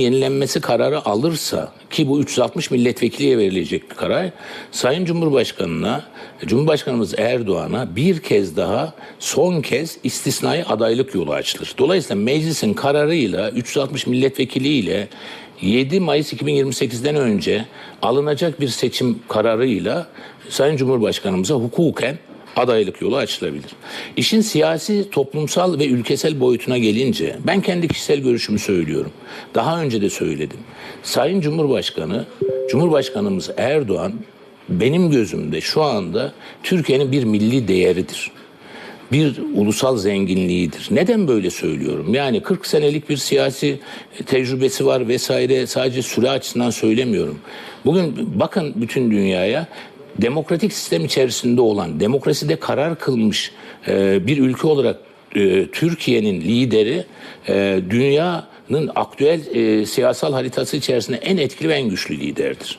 yenilenmesi kararı alırsa ki bu 360 milletvekiliye verilecek bir karar Sayın Cumhurbaşkanı'na Cumhurbaşkanımız Erdoğan'a bir kez daha son kez istisnai adaylık yolu açılır. Dolayısıyla meclisin kararıyla 360 milletvekiliyle 7 Mayıs 2028'den önce alınacak bir seçim kararıyla Sayın Cumhurbaşkanımıza hukuken adaylık yolu açılabilir. İşin siyasi, toplumsal ve ülkesel boyutuna gelince ben kendi kişisel görüşümü söylüyorum. Daha önce de söyledim. Sayın Cumhurbaşkanı, Cumhurbaşkanımız Erdoğan benim gözümde şu anda Türkiye'nin bir milli değeridir bir ulusal zenginliğidir. Neden böyle söylüyorum? Yani 40 senelik bir siyasi tecrübesi var vesaire sadece süre açısından söylemiyorum. Bugün bakın bütün dünyaya demokratik sistem içerisinde olan, demokraside karar kılmış e, bir ülke olarak e, Türkiye'nin lideri e, dünyanın aktüel e, siyasal haritası içerisinde en etkili ve en güçlü liderdir.